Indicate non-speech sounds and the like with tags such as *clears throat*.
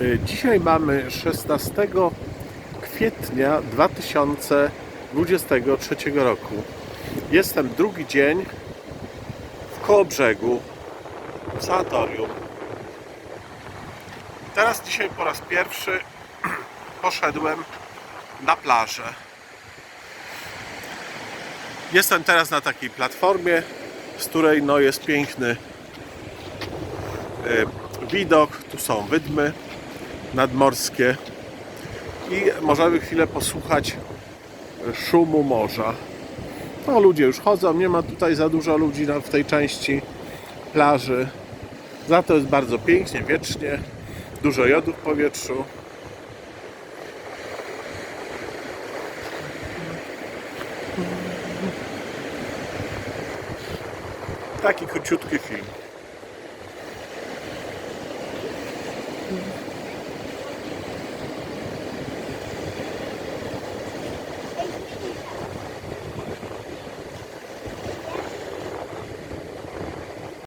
Y, Dzisiaj mamy 16 kwietnia 2023 roku. Jestem drugi dzień w Kołobrzegu, w sanatorium. Teraz dzisiaj po raz pierwszy *clears throat* poszedłem na plażę. Jestem teraz na takiej platformie, z której no, jest piękny y, widok. Tu są wydmy nadmorskie i możemy chwilę posłuchać szumu morza. No, ludzie już chodzą, nie ma tutaj za dużo ludzi na- w tej części plaży. Za to jest bardzo pięknie, wiecznie, dużo jodu w powietrzu. Taki króciutki film.